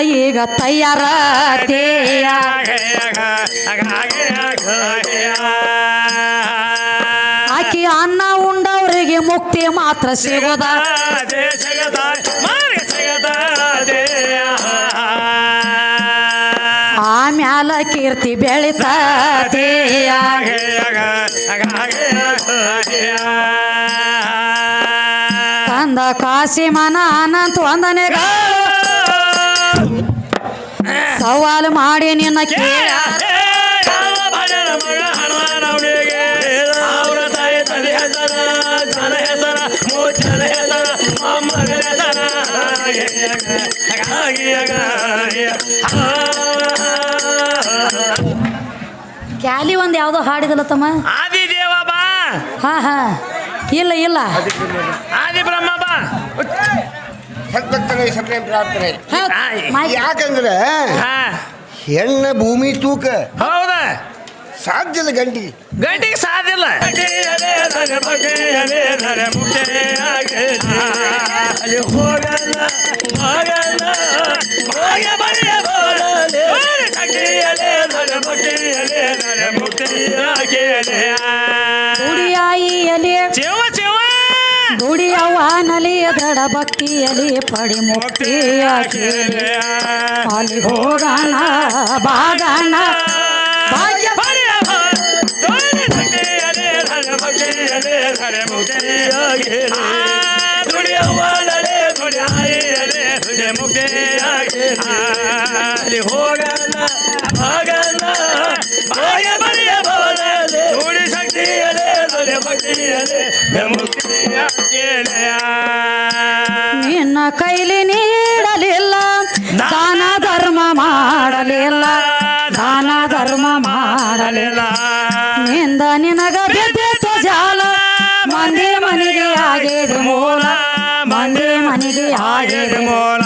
ಈಗ ತಯಾರ ತೇಯ ಆಕಿ ಅನ್ನ ಉಂಡವರಿಗೆ ಮುಕ್ತಿ ಮಾತ್ರ ಸಿಗೋದ. ಆಮ್ಯಾಲ ಕೀರ್ತಿ ಬೆಳಿತೇಯ ಕಂದ ಕಾಶಿ ಮನ ಅನಂತ ವಂದನೆಗಳು. ಸವಾಲು ಮಾಡಿ ನಿನ್ನ ಕೇಳ. ಕ್ಯಾಲಿ ಒಂದು ಯಾವ್ದೋ ಹಾಡಿದಲ್ಲ ತಮ್ಮ? ಆದಿ ದೇವ ಬಾ. ಹಾ ಹಾ. ಇಲ್ಲ ಇಲ್ಲ. ಆದಿ ಬ್ರಹ್ಮ ಬಾ. ಸದ್ಭಕ್ತನಿಗೆ ಸಪ್ರೇಮ್ ಪ್ರಾರ್ಥನೆ. ಯಾಕಂದ್ರೆ ಹೆಣ್ಣ ಹೆಣ್ಣು ಭೂಮಿ ತೂಕ. ಹೌದಾ. ಸಾಧ್ಯದ ಗಂಟಿ. ಗಂಟಿಗೆ ಸಾಧಿಲ್ಲ ದುಡಿಯಾಯಿ ಜೀವ ಚಿವ. ಚಿವ ದುಡಿಯವ್ವನಲಿ ದೃಢ ಭಕ್ತಿಯಲಿ ಪಡಿ ಮುಕ್ತಿಯ ಕೇಳಿ ಅಲ್ಲಿ ಹೋಗೋಣ ಬಾಗಣ ಭಾಗ್ಯ ಹೋಗಲ್ಲ ಹೋಗಲ್ಲ ಭಾಗ್ಯ ಬರೆಯ ಬೋಲಲೆ ನುಡಿ ಶಕ್ತಿಯಲೆ ಭಕ್ತಿಯಲೆ ಕೇಳೆಯ ನಿನ್ನ ಕೈಲಿ ನೀಡಲಿಲ್ಲ ದಾನ ಧರ್ಮ ಮಾಡಲಿಲ್ಲ ದಾನ ಧರ್ಮ ಮಾಡಲಿಲ್ಲ. ನಿಂದ ನಿನಗ ಬಿದ್ದಿತ್ತು ಜಾಲ ಮಂದಿ ಮನೆಗೆ ಆಗಿದೆ ಮೂಲ ಮಂದಿ ಮನೆಗೆ ಆಗಿದೆ ಮೂಲ.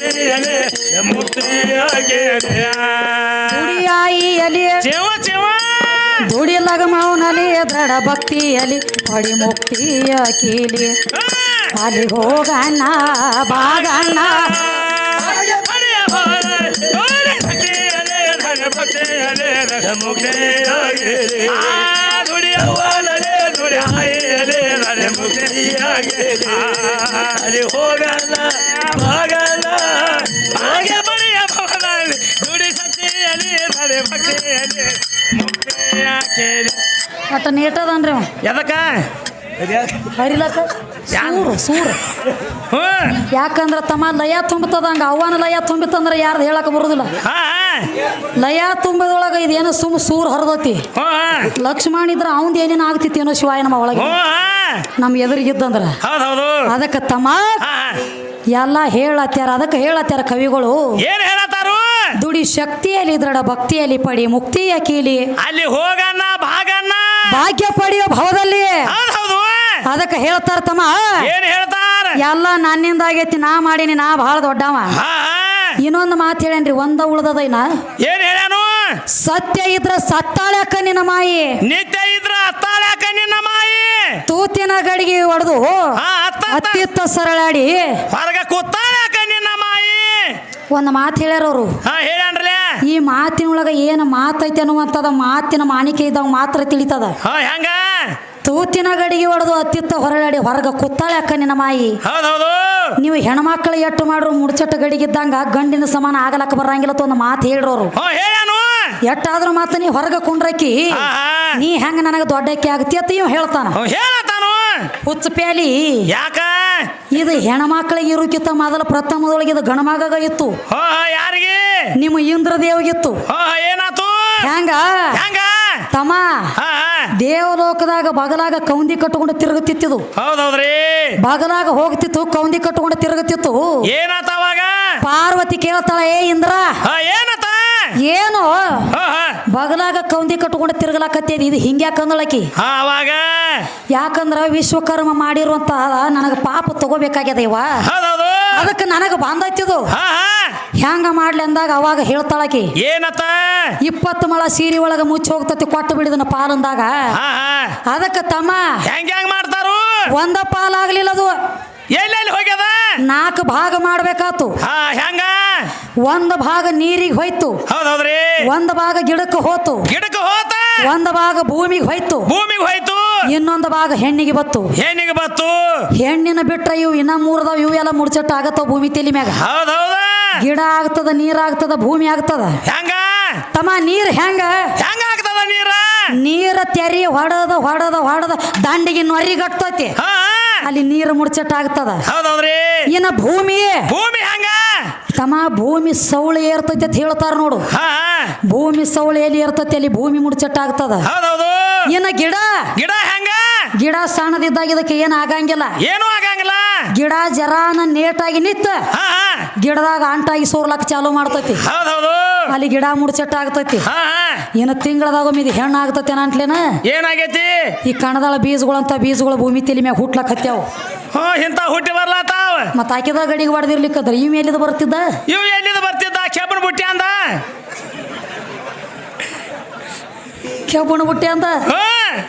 ಭಕ್ತಿಯಲೆ ಮುಕ್ತಿಯಾಗಿದೆಯ ದುಡಿಯಾಯಿಯಲಿ ಚಿವ ಚಿವ ದುಡಿಲಗ ಮೌನಲಿ ದೃಢ ಭಕ್ತಿಯಲಿ ಪಡಿ ಮುಕ್ತಿಯ ಕೀಲಿ ಅಲ್ಲಿ ಹೋಗಣ್ಣ ಬಾಗಣ್ಣ ಹೋಗಲ್ಲ ಹೋಗಲ್ಲ ಹಾಗೆ ಬರೆಯ ಭವನಲ್ಲಿ ನುಡಿ ಶಕ್ತಿಯಲ್ಲಿ ಬರೆ ಭಕ್ತಿಯಲ್ಲಿ ಒಟ್ಟ ನೀಟದನ್ರಿ ಅವ. ಎದಕ್ಕ? ಹರಿಲಕ್ಕ? ಸೂರು ಸೂರು. ಹ್ಞೂ. ಯಾಕಂದ್ರ ತಮ್ಮ ಲಯ ತುಂಬತದ ಅವನ ಅವ್ವನ ಲಯ ತುಂಬಿತಂದ್ರ ಯಾರ್ದು ಹೇಳಕ್ ಬರುದಿಲ್ಲ. ಲಯ ತುಂಬಿದೊಳಗ ಇದೇನೋ ಸುಮ್ ಸೂರ್ ಹರಿದತಿ. ಲಕ್ಷ್ಮಣ್ ಇದ್ರ ಅವಂದ್ ಏನೇನು ಆಗ್ತಿತ್ತೇನೋ ಶಿವಾಯ ನಮ್ಮ ಒಳಗೆ. ಹ್ಞೂ ನಮ್ ಎದುರಿಗಿದ್ದಂದ್ರ. ಅದಕ್ಕೆ ತಮ್ಮ ಎಲ್ಲ ಹೇಳತ್ಯಾರ ಅದಕ್ಕೆ ಹೇಳತ್ಯಾರ ಕವಿಗಳು. ಏನ್ ಹೇಳತ್ತಾರು? ದುಡಿ ಶಕ್ತಿಯಲ್ಲಿ ದೃಢ ಭಕ್ತಿಯಲ್ಲಿ ಪಡಿ ಮುಕ್ತಿಯ ಕೀಲಿ. ಅಲ್ಲಿ ಹೋಗಣ್ಣ ಭಾಗಣ್ಣ ಭಾಗ್ಯ ಪಡೆಯೋ ಭವದಲ್ಲಿ. ಹೌದು ಹೌದು. ಅದಕ್ಕೆ ಹೇಳ್ತಾರ ತಮ್ಮ. ಏನ್ ಹೇಳ್ತಾರ? ಎಲ್ಲ ನನ್ನಿಂದ ಆಗೈತಿ ನಾ ಮಾಡೀನಿ ನಾ ಬಹಳ ದೊಡ್ಡವ. ಹಾ ಹಾ. ಇನ್ನೊಂದು ಮಾತು ಹೇಳೇನ್ರಿ ಒಂದ ಉಳ್ದದ ಇನ್ನ? ಏನ್ ಹೇಳ್ಯಾನು? ಸತ್ಯ ಇದ್ರ ಸತ್ತಾಳ್ಯಾಕ ನಿನ್ನ ಮಾಯಿ. ನಿತ್ಯ ಇದ್ರ ಅತ್ತಾಳ್ಯಾಕ ನಿನ್ನ ಮಾಯಿ. ತೂತಿನ ಗಡಿಗೆ ಹೊಡೆದು ಹಾ. ಅತ್ತಿತ್ತ ಸರಳಾಡಿ. ಹೊರಗ ಕೂತಾಳ ನಿನ್ನ ಮಾಯಿ. ಒಂದು ಮಾತು ಹೇಳ್ಯಾರವ್ರು ಹಾ ಹೇಳ್ಯಾನ್ರಲೆ ಈ ಮಾತಿನೊಳಗ ಏನು ಮಾತೈತೆ ಅನ್ನುವಂಥದ ಮಾತಿನ ಮಾಣಿಕೆ ಇದ್ದಾವ ಮಾತ್ರ ತಿಳಿತದ. ಹಾ ಹೆಂಗ? ತೂತಿನ ಗಡಿಗೆ ಹೊಡೆದು ಅತ್ತಿತ್ತ ಹೊರಳಾಡಿ ಹೊರಗ ಅಕ್ಕ ನಿನ್ನ ಮಾಯಿ. ನೀವು ಹೆಣ್ಮಕ್ಳು ಎಟ್ಟು ಮಾಡ್ರು ಮುಡ್ಚಟ್ಟ ಗಡಿಗಿದ್ದಂಗ ಗಂಡಿನ ಸಮಾನ ಆಗಲಕ್ಕ ಬರಂಗಿಲ್ಲ ಅಂತ ಒಂದು ಮಾತು ಹೇಳ್ರೋರು ಹಾ ಹೇಳ್ಯಾನು ಎಟ್ಟಾದ್ರೂ ಮಾತು ನೀ ಹೊರಗ ಕುಂಡ್ರಕಿ. ನೀ ಹೆಂಗ ನನಗೆ ದೊಡ್ಡಕ್ಕೆ ಆಗತಿ ಅಂತ ಇವ್ ಹೇಳ್ತಾನ. ಹುಚ್ಚ ಪ್ಯಾಲಿ ಯಾಕ? ಇದು ಹೆಣ್ಮಕ್ಳಿಗೆ ಇರೋಕ್ಕಿಂತ ಮೊದಲ ಪ್ರಥಮದೊಳಗೆ ಇದು ಗಣಮಗ ಇತ್ತು. ಯಾರಿಗೆ? ನಿಮ್ಮ ಇಂದ್ರದೇವಗಿತ್ತು. ದೇವಗಿತ್ತು ಏನಾತು? ಹೆಂಗ? ಹೆಂಗ? ತಮ್ಮ ದೇವಲೋಕದಾಗ ಬಗಲಾಗ ಕೌಂದಿ ಕಟ್ಟಕೊಂಡು ತಿರುಗುತ್ತಿತ್ತು. ಹೌದೌದ್ರಿ. ಬಗಲಾಗ ಹೋಗ್ತಿತ್ತು ಕೌಂದಿ ಕಟ್ಕೊಂಡು ತಿರುಗುತ್ತಿತ್ತು. ಏನಾತ ಅವಾಗ? ಪಾರ್ವತಿ ಕೇಳ್ತಾಳ ಏ ಇಂದ್ರ ಏನಾತ ಏನು? ಹೋ ಹೋ. ಬಗಲಾಗ ಕೌಂದಿ ಕಟ್ಕೊಂಡು ತಿರುಗಲಾಕತ್ತೇದಿ ಇದು ಹಿಂಗ್ಯಾಕಂದಳಕಿ ಹಾ ಅವಾಗ ಯಾಕಂದ್ರ ವಿಶ್ವಕರ್ಮ ಮಾಡಿರುವಂತ ನನಗೆ ಪಾಪ ತಗೋಬೇಕಾಗ್ಯದ ಇವ? ಹೌದೌದು. ಅದಕ್ಕೆ ನನಗೆ ಬಂದೈತಿದು ಹಾ ಹಾ. ಹೆಂಗ ಮಾಡ್ಲಿ ಅಂದಾಗ ಅವಾಗ ಹೇಳ್ತಾಳಕಿ. ಏನತ್ತ? ಇಪ್ಪತ್ತು ಮಳ ಸೀರೆ ಒಳಗ ಮುಚ್ಚಿ ಹೋಗ್ತತಿ ಕೊಟ್ಟು ಬಿಡಿದನ ಪಾಲಂದಾಗ ಹಾ ಹಾ. ಅದಕ್ಕೆ ತಮ್ಮ. ಹೆಂಗ್ ಹೆಂಗ್ ಮಾಡ್ತಾರು? ಒಂದ ಪಾಲಾಗ್ಲಿಲ್ಲ ಅದು ಎಲ್ಲೆಲ್ಲಿ ಹೋಗ್ಯದ? ನಾಲ್ಕು ಭಾಗ ಮಾಡ್ಬೇಕಾತು. ಹೆಂಗ? ಒಂದ್ ಭಾಗ ನೀರಿಗೆ ಹೋಯ್ತು. ಹೌದೌದ್ರಿ. ಒಂದ್ ಭಾಗ ಗಿಡಕ್ಕೆ ಹೋತು. ಗಿಡಕ್ಕೆ ಹೋತ? ಒಂದ್ ಭಾಗ ಭೂಮಿಗೆ ಹೋಯ್ತು. ಭೂಮಿಗೆ ಹೋಯ್ತು? ಇನ್ನೊಂದು ಭಾಗ ಹೆಣ್ಣಿಗೆ ಬತ್ತು. ಹೆಣ್ಣಿಗೆ ಬತ್ತು? ಹೆಣ್ಣಿನ ಬಿಟ್ರೆ ಇವು ಇನ್ನ ಮೂರ್ದಾವ್ ಇವು ಎಲ್ಲ ಮುಡ್ಚಟ್ಟ ಆಗತ್ತ ಭೂಮಿ ತೆಲಿ ಮ್ಯಾಗ. ಹೌದೌದ? ಗಿಡ ಆಗ್ತದ ನೀರ್ ಆಗ್ತದ ಭೂಮಿ ಆಗ್ತದ. ಹೆಂಗ? ತಮ್ಮ ನೀರ್ ಹೆಂಗ? ಹೆಂಗ ಆಗ್ತದ ನೀರ? ನೀರ ತೆರಿ ಹೊಡದ ಹೊಡದ ಹೊಡದ ದಂಡಿಗೆ ನೊರಿಗಟ್ಟತಿ ಹಾ. ಅಲ್ಲಿ ನೀರು ಮುಡ್ಚಟ್ಟ ಆಗ್ತದ ಹೌದೌದ್ರಿ. ಇನ್ನ ಭೂಮಿ. ಭೂಮಿ ಹಂಗ? ತಮ್ಮ ಭೂಮಿ ಸೌಳಿ ಏರ್ತೈತಿ ಅಂತ ಹೇಳ್ತಾರ ನೋಡು. ಭೂಮಿ ಸೌಳಿ ಎಲ್ಲಿ ಇರ್ತೈತಿ ಅಲ್ಲಿ ಭೂಮಿ ಮುಡ್ಚಟ್ಟ ಆಗ್ತದ ಹೌದೌದು. ಇನ್ನ ಗಿಡ. ಗಿಡ ಹಂಗ? ಗಿಡ ಸಣ್ಣದಿದ್ದಾಗ ಇದಕ್ಕೆ ಏನು ಆಗಂಗಿಲ್ಲ. ಏನು ಆಗಂಗಿಲ್ಲ? ಗಿಡ ಜರಾನ ನೇಟಾಗಿ ನಿತ್ತ ಗಿಡದಾಗ ಅಂಟಾಗಿ ಸೋರ್ಲಕ್ ಚಾಲು ಮಾಡ್ತೈತಿ. ಹೌದೌದು. ಅಲ್ಲಿ ಗಿಡ ಮುಡ್ಚಟ್ಟ ಆಗ್ತೈತಿ. ಹಾ ಏನ ಇನ್ನು ತಿಂಗಳದಾಗ ಇದು ಹೆಣ್ಣು ಆಗ್ತೈತಿ ಅಂತಲೇನ ಏನಾಗೈತಿ? ಈ ಕಣದಾಳ ಬೀಜಗಳಂತ ಬೀಜಗಳು ಭೂಮಿ ತಲೆ ಮ್ಯಾಗ ಹುಟ್ಲಕ್ ಹತ್ಯಾವ ಹ್ಞೂ ಇಂಥ ಹುಟ್ಟಿ ಬರ್ಲಾತಾವ ಮತ್ತ ಹಾಕಿದ ಗಡಿಗೆ ಬಡದಿರ್ಲಿಕ್ಕದ್ರ ಇವ್ ಎಲ್ಲಿದ ಬರ್ತಿದ್ದ? ಇವ್ ಎಲ್ಲಿದ ಬರ್ತಿದ್ದ? ಕೆಬ್ಬನ ಬುಟ್ಟಿ ಅಂದ. ಕೆಬ್ಬಣ ಬುಟ್ಟಿ ಅಂತ ಹ್ಞೂ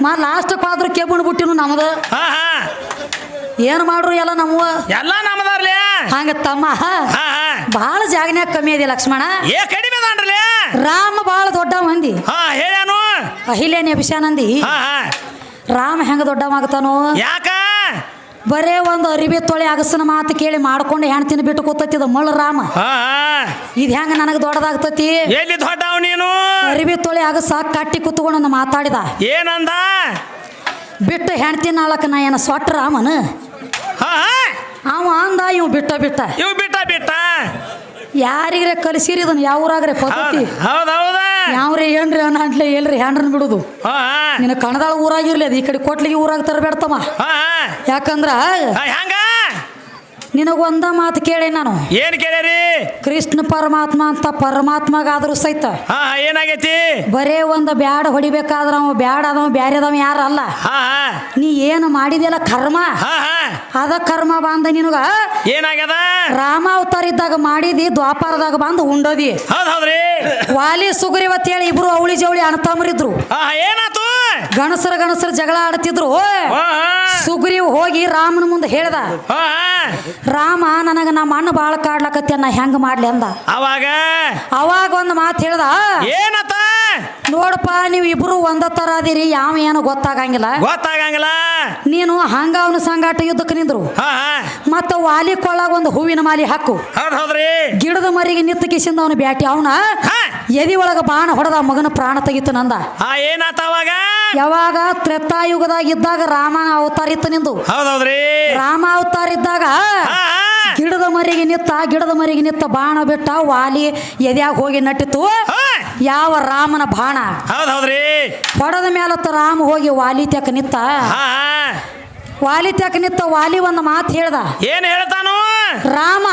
ಮಾ ಲಾಸ್ಟ್ ಆದ್ರೂ ಕೆಬ್ಬಣ ಬುಟ್ಟಿನು ನಮ್ದ. ಹಾ ಹಾ. ಏನ್ ಮಾಡ್ರು ಎಲ್ಲ ನಮ್ಮವ ಎಲ್ಲ ನಮ್ಮದಾರ್ಲಿ ಹಂಗ ತಮ್ಮ ಬಹಳ ಜಾಗನ್ಯಾಗ ಕಮ್ಮಿ ಇದೆ ಲಕ್ಷ್ಮಣ. ಏ ಕಡಿಮೆ ಅದಾನ್ರಲಿ ರಾಮ ಬಹಳ ದೊಡ್ಡ ಮಂದಿ ಹಾ ಹೇಳ್ಯಾನು. ಅಹಿಲ್ಯನಿ ಅಭಿಷಾನಂದಿ ರಾಮ ಹೆಂಗ ದೊಡ್ಡವಾಗ್ತಾನೋ ಯಾಕ? ಬರೇ ಒಂದು ಅರಿಬಿ ತೊಳೆ ಅಗಸನ ಮಾತು ಕೇಳಿ ಮಾಡ್ಕೊಂಡು ಹೆಣ್ತಿನ ಬಿಟ್ಟು ಕೂತತ್ತಿದ ಮಳ್ಳ ರಾಮ. ಹಾ ಇದು ಹೆಂಗ ನನಗೆ ದೊಡ್ಡದಾಗ್ತತಿ? ಎಲ್ಲಿ ದೊಡ್ಡವ್ ನೀನು? ಅರಿಬಿ ತೊಳೆ ಅಗಸ ಕಟ್ಟಿ ಕುತ್ಕೊಂಡು ಮಾತಾಡಿದ. ಏನಂದ? ಬಿಟ್ಟು ಹೆಣ್ತಿನ ನಾಳಕ ನಾ ಏನ ಸೊಟ್ಟ ರಾಮನ? ಹಾ. ಅವ ಅಂದ ಇವ್ ಬಿಟ್ಟ ಬಿಟ್ಟ. ಇವ್ ಬಿಟ್ಟ ಬಿಟ್ಟ. ಯಾರಿಗ್ರೆ ಕಲಿಸಿರಿ ಇದನ್ನ? ಯಾವ ಊರಾಗ್ರೆ ಪದ್ಧತಿ ಯಾವ್ರಿ ಏನ್ರಿ ಅನ್ಲೆ ಎಲ್ರಿ ಹ್ಯಾಂಡ್ರನ್ ಬಿಡುದು? ನಿನ್ನ ಕಣದಾಳ ಊರಾಗಿರ್ಲಿ ಅದು ಈ ಕಡೆ ಕೊಟ್ಲಿಗೆ ಊರಾಗ ತರಬೇಡ್ತಮ್ಮ. ಯಾಕಂದ್ರ ನಿನಗೊಂದ ಮಾತು ಕೇಳಿ ನಾನು. ಏನ್ ಕೇಳ್ಯಾರಿ? ಕೃಷ್ಣ ಪರಮಾತ್ಮ ಅಂತ ಪರಮಾತ್ಮಗಾದ್ರೂ ಸಹಿತ ಹಾ ಹಾ ಏನಾಗೈತಿ? ಬರೇ ಒಂದು ಬ್ಯಾಡ ಹೊಡಿಬೇಕಾದ್ರ ಅವ ಬ್ಯಾಡ ಅದಾವ ಬ್ಯಾರೆ ಅದಾವ ಯಾರ ಅಲ್ಲ. ಹಾ ಹಾ. ನೀ ಏನು ಮಾಡಿದೆಯಲ್ಲ ಕರ್ಮ? ಹಾ ಹಾ. ಅದ ಕರ್ಮ ಬಂದ ನಿನಗ? ಏನಾಗ್ಯದ? ರಾಮ ಅವತಾರ ಇದ್ದಾಗ ಮಾಡಿದಿ ದ್ವಾಪಾರದಾಗ ಬಂದು ಉಂಡೋದಿ. ಹೌದ್ ಹೌದ್ರಿ. ವಾಲಿ ಸುಗ್ರೀವತ್ ಹೇಳಿ ಇಬ್ರು ಅವಳಿ ಜವಳಿ ಹಾ ಹಾ, ಏನಾತು? ಗಣಸರ ಗಣಸರ ಜಗಳ ಆಡ್ತಿದ್ರು. ಸುಗ್ರೀವ್ ಹೋಗಿ ರಾಮನ ಮುಂದೆ ಹೇಳ್ದ ರಾಮ ನನಗ ನಮ್ಮ ಅಣ್ಣ ಬಾಳ ಕಾಡ್ಲಕತ್ತೆ ನಾ ಹೆಂಗ ಮಾಡ್ಲಿ ಅಂದ. ಅವಾಗ? ಅವಾಗ ಒಂದು ಮಾತು ಹೇಳ್ದ ಏನತ್ತ? ನೋಡಪ್ಪ ನೀವು ಇಬ್ರು ಒಂದ ತರ ಅದಿರಿ ಯಾವ ಏನು ಗೊತ್ತಾಗಂಗಿಲ್ಲ. ಗೊತ್ತಾಗಂಗಿಲ್ಲ. ನೀನು ಹಂಗ ಅವನ ಸಂಗಾಟ ಯುದ್ಧಕ್ಕೆ ನಿಂದ್ರು. ಮತ್ತ ವಾಲಿ ಕೊಳ್ಳಾಗ ಒಂದು ಹೂವಿನ ಮಾಲಿ ಹಾಕು. ಗಿಡದ ಮರಿಗೆ ನಿತ್ತ ಕಿಸಿಂದ ಅವನು ಬ್ಯಾಟಿ. ಅವನ ಎದಿ ಒಳಗ ಬಾಣ ಹೊಡೆದ ಮಗನ ಪ್ರಾಣ ತೆಗಿತು ನಂದ. ಏನಾತ ಅವಾಗ? ಯಾವಾಗ ತ್ರೇತಾಯುಗದಾಗ ಇದ್ದಾಗ ರಾಮ ಅವತಾರ ಇತ್ತು ನಿಂದು? ಹೌದೌದ್ರಿ. ರಾಮ ಅವತಾರ ಇದ್ದಾಗ ಗಿಡದ ಮರಿಗೆ ನಿತ್ತ ಗಿಡದ ಮರಿಗೆ ನಿತ್ತ ಬಾಣ ಬಿಟ್ಟ ವಾಲಿ ಎದ್ಯಾಗ ಹೋಗಿ ನಟ್ಟಿತು ಯಾವ ರಾಮನ ಬಾಣ? ಹೌದೌದ್ರಿ. ಹೊಡೆದ ಮೇಲತ್ತ ರಾಮ ಹೋಗಿ ವಾಲಿ ತೆಕ ನಿತ್ತ? ವಾಲಿ ತೆಕ ನಿತ್ತ ವಾಲಿ ಒಂದು ಮಾತು ಹೇಳ್ದ? ಏನ್ ಹೇಳ್ತಾನು? ರಾಮ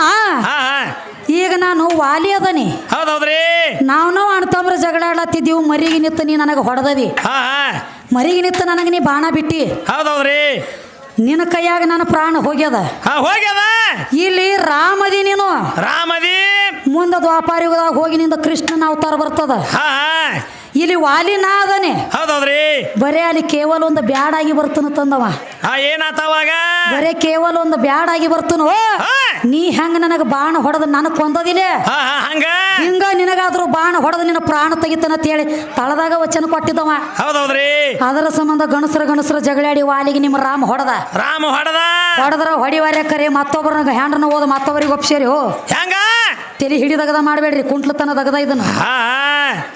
ಈಗ ನಾನು ವಾಲಿ ಅದನಿ. ಹೌದ್ರಿ ನಾವು ನಾವು ಅಣ್ತಮ್ರ ಜಗಳಾಡ್ಲತ್ತಿದ್ದೀವಿ ಮರಿಗೆ ನಿತ್ತ ನೀ ನನಗೆ ಹೊಡೆದದಿ. ಹಾ ಹಾ. ಮರಿಗೆ ನಿತ್ತ ನನಗೆ ನೀ ಬಾಣ ಬಿಟ್ಟಿ. ಹೌದೌದ್ರಿ? ಹೌದ್ರಿ ನಿನ್ನ ಕೈಯಾಗ ನನ್ನ ಪ್ರಾಣ ಹೋಗ್ಯದ. ಹಾ ಹೋಗ್ಯದ? ಇಲ್ಲಿ ರಾಮದಿ ನೀನು. ರಾಮದಿ? ಮುಂದೆ ದ್ವಾಪಾರಯುಗದಾಗ ಹೋಗಿ ನಿಂದ ಕೃಷ್ಣನ ಅವತಾರ ಬರ್ತದ. ಹಾ ಹಾ. ಇಲ್ಲಿ ವಾಲಿ ನಾ ಅದನೆ ಬರೇ ಅಲ್ಲಿ ಕೇವಲ ಒಂದು ಬ್ಯಾಡಾಗಿ ಬರ್ತನ ತಂದವ. ಏನಾತವಾಗ ಬರೇ ಕೇವಲ ಒಂದು ಬ್ಯಾಡಾಗಿ ಬರ್ತನು. ನೀ ಹೆಂಗ ನನಗೆ ಬಾಣ ಹೊಡೆದ ನನಗೆ ಕೊಂದದಿಲ್ಲ ಹಂಗ? ಹಿಂಗ ನಿನಗಾದ್ರೂ ಬಾಣ ಹೊಡೆದ ನಿನ್ನ ಪ್ರಾಣ ತೆಗಿತಾನ ಹೇಳಿ ತಳದಾಗ ವಚನ ಕೊಟ್ಟಿದ್ದವ. ಹೌದ್ ಹೌದ್ರಿ ಅದರ ಸಂಬಂಧ ಗಣಸರ ಗಣಸರ ಜಗಳಾಡಿ ವಾಲಿಗೆ ನಿಮ್ಮ ರಾಮ ಹೊಡೆದ. ರಾಮ ಹೊಡೆದ? ಹೊಡೆದ್ರ ಹೊಡಿವಾರ್ಯ ಕರೆ ಮತ್ತೊಬ್ಬರನ್ನ ಹ್ಯಾಂಡ್ರನ್ನ ಓದ ಮತ್ತೊಬ್ಬರಿಗೆ ಒಪ್ಸೇರಿ ಹೋ ಹೆಂಗ? ತಲೆ ಹಿಡಿದಗದ ಮಾಡಬೇಡ್ರಿ ಕುಂಟ್ಲತನ ದಗದ ಇದನ್ನ.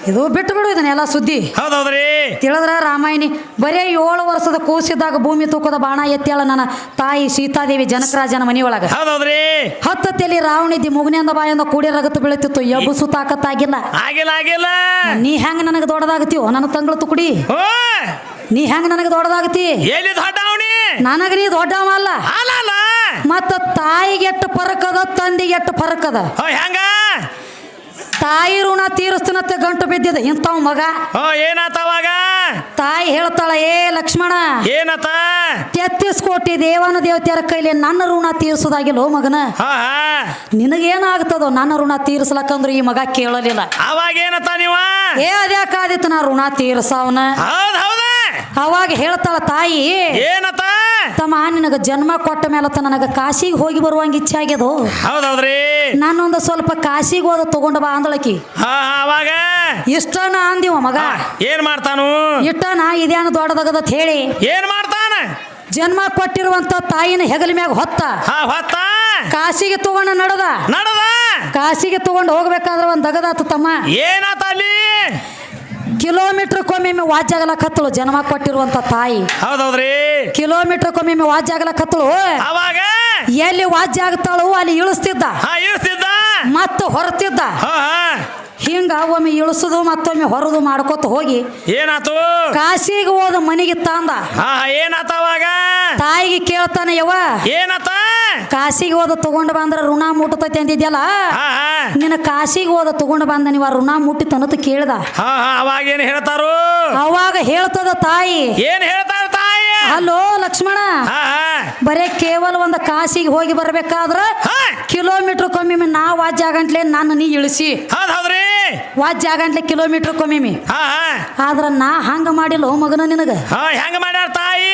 ಇದು ಬಿಟ್ಟು ಬಿಡು ಇದನ್ನ ಎಲ್ಲ ಸುದ್ದಿ. ಹೌದೌದ್ರಿ. ತಿಳಿದ್ರ ರಾಮಾಯಣಿ ಬರೇ ಏಳು ವರ್ಷದ ಕೂಸಿದ್ದಾಗ ಭೂಮಿ ತೂಕದ ಬಾಣ ಎತ್ತೇಳ ನನ್ನ ತಾಯಿ ಸೀತಾದೇವಿ ಜನಕರಾಜನ ಮನೆಯೊಳಗ. ಹೌದೌದ್ರಿ. ಹತ್ತ ತಲೆ ರಾವಣಿದ್ದಿ ಮುಗನಿಂದ ಬಾಯಿಂದ ಕೂಡಿ ರಗತ್ತು ಬೀಳುತ್ತಿತ್ತು. ಎಬ್ಬಸು ತಾಕತ್ತಾಗಿಲ್ಲ ಆಗಿಲ್ಲ. ಆಗಿಲ್ಲ ನೀ ಹೆಂಗ ನನಗೆ ದೊಡ್ಡದಾಗತ್ತೀವೋ ನನ್ನ ತಂಗಳ ತುಕುಡಿ. ನೀ ಹೆಂಗ ನನಗೆ ದೊಡ್ಡದಾಗತಿ ಎಲ್ಲಿ ನನಗ ನೀ ದೊಡ್ಡವ ಅಲ್ಲ ಮತ್ತ ತಾಯಿಗೆ ಎಷ್ಟು ಫರಕದ ತಂದಿಗೆ ಎಷ್ಟು ಫರಕದ ಅದ? ಹೆಂಗ ತಾಯಿ ಋಣ ತೀರಿಸ್ತನತ್ತೆ ಗಂಟು ಬಿದ್ದಿದ ಇಂಥವ್ ಮಗ. ಏನಾತವಾಗ ತಾಯಿ ಹೇಳ್ತಾಳ ಏ ಲಕ್ಷ್ಮಣ ಏನತ? ತೆತ್ತಿಸ್ ಕೋಟಿ ದೇವನ ದೇವತೆಯರ ಕೈಲಿ ನನ್ನ ಋಣ ತೀರಿಸೋದಾಗಿಲ್ಲ ಮಗನ? ನಿನಗೇನಾಗ್ತದೋ ನನ್ನ ಋಣ ತೀರಿಸ್ಲಕ್ಕಂದ್ರೆ ಈ ಮಗ ಕೇಳಲಿಲ್ಲ. ಅವಾಗ ಏನತ ನೀವ? ಏ ಅದ್ಯಾಕಾದಿತ್ತು ನಾ ಋಣ ತೀರ್ಸವನ? ಅವಾಗ ಹೇಳ್ತಾಳ ತಾಯಿ ಏನತ್ತ ತಮ್ಮ ನಿನಗ ಜನ್ಮ ಕೊಟ್ಟ ಮೇಲೆ ನನಗ ಕಾಶಿಗೆ ಹೋಗಿ ಬರುವಂಗ ಇಚ್ಛೆ ಆಗ್ಯದ? ಹೌದೌದ್ರಿ. ನಾನೊಂದು ಸ್ವಲ್ಪ ಕಾಶಿಗೆ ಹೋದ ತಗೊಂಡ ಬಾ ಅಂದಳಕಿ. ಅವಾಗ? ಇಷ್ಟನ ಅಂದಿವ ಮಗ. ಏನ್ ಮಾಡ್ತಾನು? ಇಟ್ಟನ ಇದೇನ ದೊಡ್ಡದಾಗದತ್ ಹೇಳಿ. ಏನ್ ಮಾಡ್ತಾನ? ಜನ್ಮ ಕೊಟ್ಟಿರುವಂತ ತಾಯಿನ ಹೆಗಲ ಮ್ಯಾಗ ಹೊತ್ತ. ಹೊತ್ತ? ಕಾಶಿಗೆ ತಗೊಂಡ ನಡದ. ನಡದ? ಕಾಶಿಗೆ ತಗೊಂಡು ಹೋಗ್ಬೇಕಾದ್ರೆ ಒಂದ್ ದಗದಾತು ತಮ್ಮ. ಏನಾತ ಅಲ್ಲಿ? ಕಿಲೋಮೀಟರ್ ಕೊಮ್ಮೆ ವಾಜ್ಯಾಗಲಕತ್ತಳು ಜನ್ಮ ಕೊಟ್ಟಿರುವಂತ ತಾಯಿ. ಹೌದೌದ್ರಿ? ಕಿಲೋಮೀಟರ್ ವಾಜ್ಯ ವಾಜ್ಯಾಗಲಕತ್ತಳು ಅವಾಗ? ಎಲ್ಲಿ ವಾಜ್ಯ ಆಗ್ತಾಳು ಅಲ್ಲಿ ಇಳಿಸ್ತಿದ್ದ. ಇಳಿಸ್ತಿದ್ದ? ಮತ್ತು ಹೊರತಿದ್ದ. ಹಿಂಗ ಒಮ್ಮೆ ಇಳಿಸುದು ಮತ್ತೊಮ್ಮೆ ಹೊರದು ಮಾಡ್ಕೊತ ಹೋಗಿ. ಏನಾತು? ಕಾಶಿಗೆ ಹೋದ ಮನೆಗೆ ತಂದ. ಏನಾತ ಅವಾಗ? ತಾಯಿಗೆ ಕೇಳ್ತಾನೆ ಯವ ಏನತ್ತ ಕಾಶಿಗೆ ಹೋದ ತಗೊಂಡು ಬಂದ್ರ ಋಣ ಮುಟ್ಟತೈತಿ ಹಾ ನಿನ್ನ ಕಾಶಿಗೆ ಹೋದ ತಗೊಂಡು ಬಂದ ನೀವ ಋಣ ಮುಟ್ಟಿತನತ್ ಕೇಳ್ದ. ಹಾ ಹಾ ಅವಾಗ ಏನ್ ಹೇಳ್ತಾರು? ಅವಾಗ ಹೇಳ್ತದ ತಾಯಿ. ಏನ್ ಹೇಳ್ತಾರ ತಾಯಿ? ಹಲೋ ಲಕ್ಷ್ಮಣ. ಬರೇ ಕೇವಲ ಒಂದು ಕಾಶಿಗೆ ಹೋಗಿ ಬರ್ಬೇಕಾದ್ರ ಕಿಲೋಮೀಟರ್ ಕಮ್ಮಿ ನಾ ವಾಜ್ಯ ಆಗಂಟ್ಲೆ ನಾನು ನೀ ಇಳಿಸಿ. ವಾಜ್ಯ ಆಗಂಟ್ಲೆ ಕಿಲೋಮೀಟರ್ ಹಾ ಆದ್ರ ನಾ ಹಂಗ ಮಾಡಿಲ್ಲ ಮಗನ ನಿನಗ? ಹೆಂಗ ಮಾಡ್ಯಾರ ತಾಯಿ?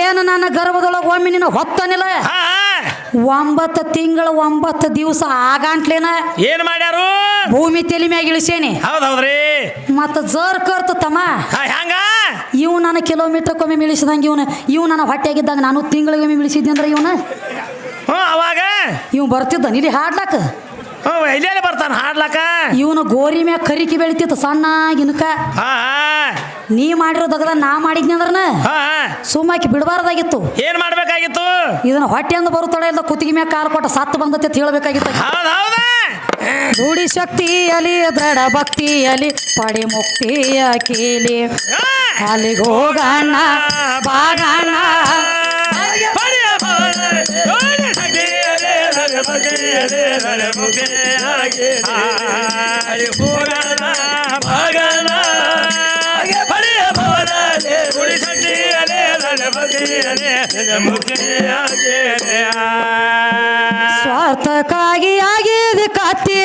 ಏನು ನನ್ನ ಗರ್ಭದೊಳಗೆ ಒಮ್ಮೆ ನಿನ್ನ ಹೊತ್ತನಿಲ್ಲ? ಒಂಬತ್ತು ತಿಂಗಳ ಒಂಬತ್ತು ದಿವಸ ಆಗಂಟ್ಲೇನ ಏನ್ ಮಾಡ್ಯಾರು? ಭೂಮಿ ತೆಲಿ ಮ್ಯಾಗ ಇಳಿಸೇನಿ. ಹೌದ್ ಹೌದ್ರಿ. ಮತ್ತ ಜರ್ ಕರ್ತ ತಮ್ಮ. ಹೆಂಗ? ಇವ್ ನನ್ನ ಕಿಲೋಮೀಟರ್ ಕೊಮ್ಮೆ ಇಳಿಸಿದಂಗೆ ಇವನು ಇವ್ ನನ್ನ ಹೊಟ್ಟೆಗಿದ್ದಾಗ ನಾನು ತಿಂಗಳಿಗೊಮ್ಮೆ ಇಳಿಸಿದ್ದೆ ಅಂದ್ರೆ ಇವನ? ಹ್ಞೂ ಅವಾಗ? ಇವ್ ಬರ್ತಿದ್ದ ಇಲ್ಲಿ ಹಾಡ್ಲಾಕ ಹ್ಞೂ ಎಲ್ಲೆಲ್ಲಿ ಬರ್ತಾನ ಹಾಡ್ಲಾಕ ಇವನು ಗೋರಿ ಮ್ಯಾಗ ಕರಿಕಿ ಬೆಳಿತಿತ್ತು ಸಣ್ಣ ಹಾ. ನೀ ಮಾಡಿರೋ ದಗದ ನಾ ಮಾಡಿದ್ನಿ ಅಂದ್ರನ? ಹಾ ಹಾ. ಸುಮ್ಮಾಕಿ ಬಿಡಬಾರ್ದಾಗಿತ್ತು. ಏನ್ ಮಾಡ್ಬೇಕಾಗಿತ್ತು? ಇದನ್ನ ಹೊಟ್ಟೆಯಿಂದ ಬರುತ್ತಾಳೆ ಇಲ್ಲ ಕುತ್ತಿಗೆ ಮ್ಯಾಗ ಕಾಲು ಕೊಟ್ಟ ಸತ್ತು ಬಂದತ್ತೆ ಅಂತ ಹೇಳ್ಬೇಕಾಗಿತ್ತು. ಹೌದ್ ಶಕ್ತಿ ರೂಢಿ ಶಕ್ತಿಯಲಿ ದೃಢ ಭಕ್ತಿಯಲಿ ಪಡಿ ಮುಕ್ತಿಯ ಕೀಲಿ. ಅಲ್ಲಿಗೆ ಹೋಗಣ್ಣ ಬಾಗಣ್ಣ ಸ್ವಾರ್ಥಕ್ಕಾಗಿ ಆಗಿದೆ ಕತ್ತಿ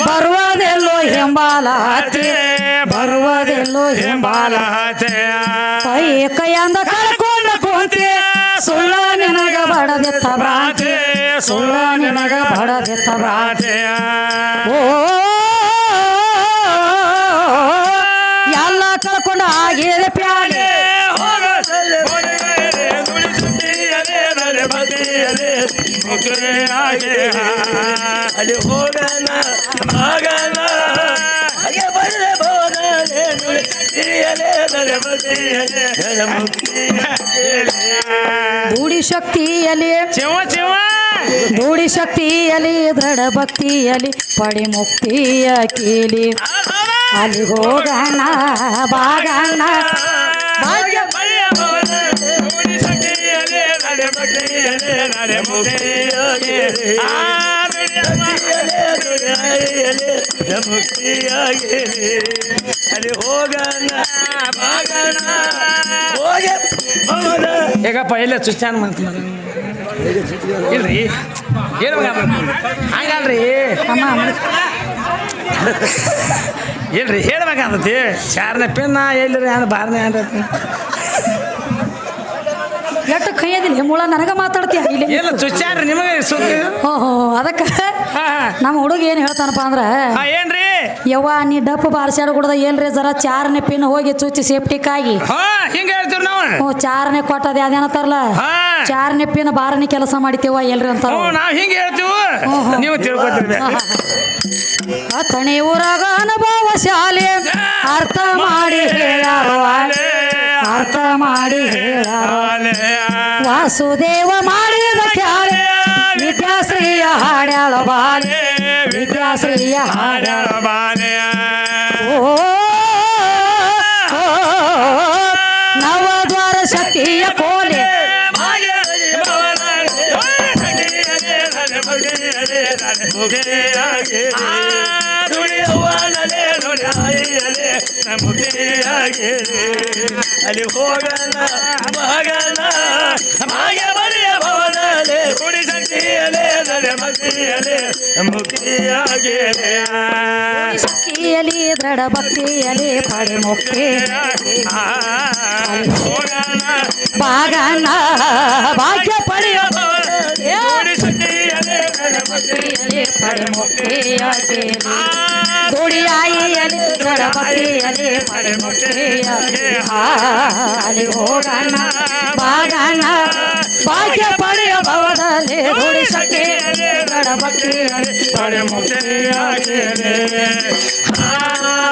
ಬರುವುದೆಲ್ಲೋ ಹಿಂಬಾಲ ಬರುವುದೆಲ್ಲೋ ಹಿಂಬಾಲ ಕೈ ಕೈಯಿಂದ ಕಳ್ಕೊಂಡ ಕುಂತಿ ಸುಳ್ಳ ನಿನಗ ಬಡದಿತ್ತ ಭ್ರಾಂತಿ. ಸುಳ್ಳ ನಿನಗ ಬಡದಿತ್ತ ಭ್ರಾಂತಿ. ಓ ಶಕ್ತಿ ರೂಢಿ ಶಕ್ತಿಯಲ್ಲಿ ಚಿವ ಚಿವ. ರೂಢಿ ಶಕ್ತಿಯಲ್ಲಿ ದೃಢ ಭಕ್ತಿಯಲ್ಲಿ ಪಡಿ ಮುಕ್ತಿಯ ಕೀಲಿ. ಅಲ್ಲಿ ಹೋಗಣ ಬಾಗಣ. ಭಾಗ್ಯ ನುಡಿಯಲೇ ಅಲ್ಲಿ ಹೋಗಣ ಮಗನ ಹೋಗೆ. ಭವನ ಹೇಗಪ್ಪ ಇಲ್ಲ ಚುಚ್ಚಾನ್ ಮಾತು ಇಲ್ರಿ? ಏನು ಹಂಗಲ್ರಿ? ಅಮ್ಮ ಇಲ್ರಿ ಹೇಳ್ಬೇಕಾಗತಿ ಚಾರನೇ ಪೆನ್ನ ಎಲ್ಲಿರಿ ಅಂದ್ರೆ ಬಾರನೇ ಅಂದ್ರೆ ಎಷ್ಟು ಕೈಯದಿಲ್ಲ ಮುಳ ನನಗ ಮಾತಾಡ್ತೀಯ? ಇಲ್ಲಿ ಚುಚ್ಚಾರ್ರಿ ನಿಮಗೆ ಸುದ್ದಿ? ಓಹೋ ಅದಕ್ಕೆ. ನಮ್ಮ ಹುಡುಗ ಏನು ಹೇಳ್ತಾನಪ್ಪ ಅಂದ್ರೆ ಏನ್ರಿ? ಯವ್ವ ನೀ ಡಪ್ ಬಾರ್ಸ್ಯಾಡ ಕುಡ್ದ ಏನ್ರಿ ಜರ ಚಾರನೆ ಪಿನ್ ಹೋಗಿ ಚುಚ್ಚಿ ಸೇಫ್ಟಿಕ್ಕಾಗಿ ಹಾ ಹಿಂಗ ಹೇಳ್ತೀವಿ ನಾವು. ಹ್ಞೂ ಚಾರನೆ ಕೊಟ್ಟದ ಯಾವ್ದೇನತ್ತಾರಲ್ಲ ಚಾರನೆ ಪಿನ್ ಬಾರನೆ ಕೆಲಸ ಮಾಡಿತೇವ ಎಲ್ರಿ ಅಂತ ನಾವು ಹಿಂಗೆ ಹೇಳ್ತೀವಿ? ನೀವು ತಿಳ್ಕೊತಿರ್ಬೇಕು ತಣಿ ಊರಾಗ ಅನುಭವ ಶಾಲೆ. ಅರ್ಥ ಮಾಡಿ ಅರ್ಥ ಮಾಡಿ ವಾಸುದೇವ ಮಾಡಿದ ಖ್ಯಾಲೆ ವಿದ್ಯಾಶ್ರೀಯ ಹಾಡ್ಯಾಳ ಬಾಲೆ ವಿದ್ಯಾಶ್ರೀಯ ಹಾಡ್ಯಾಳ ಓ ಓ, ನವದ್ವಾರ ಶಕ್ತಿಯ ಕೋಲೆ. ಅಲ್ಲಿ ಹೋಗಲ್ಲ ಮಗಲ್ಲ ಮಾಯ ಬರೆಯ ಭವನಲೆ ಕುಡಿ ಭಕ್ತಿಯಲೆ ಮುಖಿಯಾಗಿದೆ ಶಕ್ತಿಯಲಿ ದೃಢ ಭಕ್ತಿಯಲಿ ಪಡೆ ಮುಖಿ ಬಾಗನ ಭಾಗ್ಯ ಪಡೆಯ ಶಕ್ತಿಯಲೆ ಭಕ್ತಿಯಲಿ ಪಡೆ ಮುಕ್ತಿಯಾಗಿ ದುಡಿಯಾಯಿಯಲಿ ದೃಢ ಭಕ್ತಿಯಲಿ ಪಡೆ ಮುಕ್ತಿಯಾಗಿ ಅಲ್ಲಿ ಹೋಗಣ ಬಾಗನ ಭಾಗ್ಯ ಪಡೆಯ ಭವದಲ್ಲಿ ದುಡಿ ಶಕ್ತಿ ದೃಢ ಭಕ್ತಿಯಲಿ ಪಡೆ ಮುಕ್ತಿಯಾಗಿ ಆ